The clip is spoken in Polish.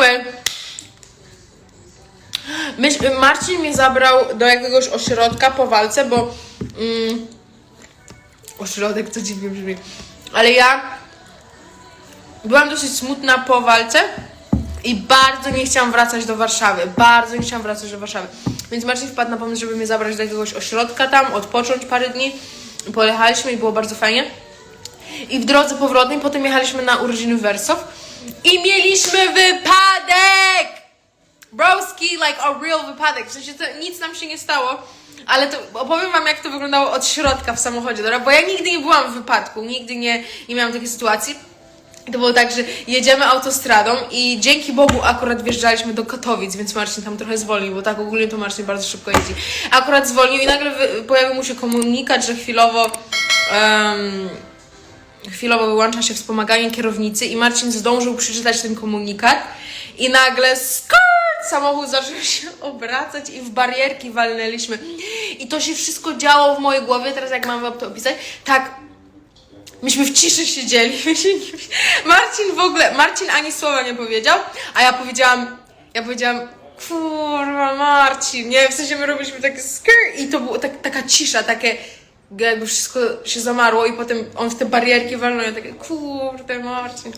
Anyway. Myśl, Marcin mnie zabrał do jakiegoś ośrodka po walce, bo... Mm, ośrodek to dziwnie brzmi. Ale ja byłam dosyć smutna po walce i bardzo nie chciałam wracać do Warszawy. Bardzo nie chciałam wracać do Warszawy. Więc Marcin wpadł na pomysł, żeby mnie zabrać do jakiegoś ośrodka tam, odpocząć parę dni. Pojechaliśmy i było bardzo fajnie. I w drodze powrotnej potem jechaliśmy na urodziny Wersow i mieliśmy wypadek! Broski, like a real wypadek. W sensie to nic nam się nie stało, ale to opowiem wam, jak to wyglądało od środka w samochodzie, dobra? Bo ja nigdy nie byłam w wypadku, nigdy nie, nie miałam takiej sytuacji. To było tak, że jedziemy autostradą i dzięki Bogu akurat wjeżdżaliśmy do Katowic, więc Marcin tam trochę zwolnił, bo tak ogólnie to Marcin bardzo szybko jeździ. Akurat zwolnił i nagle pojawił mu się komunikat, że chwilowo em, chwilowo wyłącza się wspomaganie kierownicy i Marcin zdążył przeczytać ten komunikat i nagle skort! Samochód zaczął się obracać i w barierki walnęliśmy. I to się wszystko działo w mojej głowie, teraz jak mam wam to opisać, tak Myśmy w ciszy siedzieli. Marcin w ogóle, Marcin ani słowa nie powiedział, a ja powiedziałam, ja powiedziałam, kurwa Marcin, nie, w sensie my robiliśmy takie skr i to była tak, taka cisza, takie jakby wszystko się zamarło i potem on w te barierki walnął, ja takie kurde Marcin.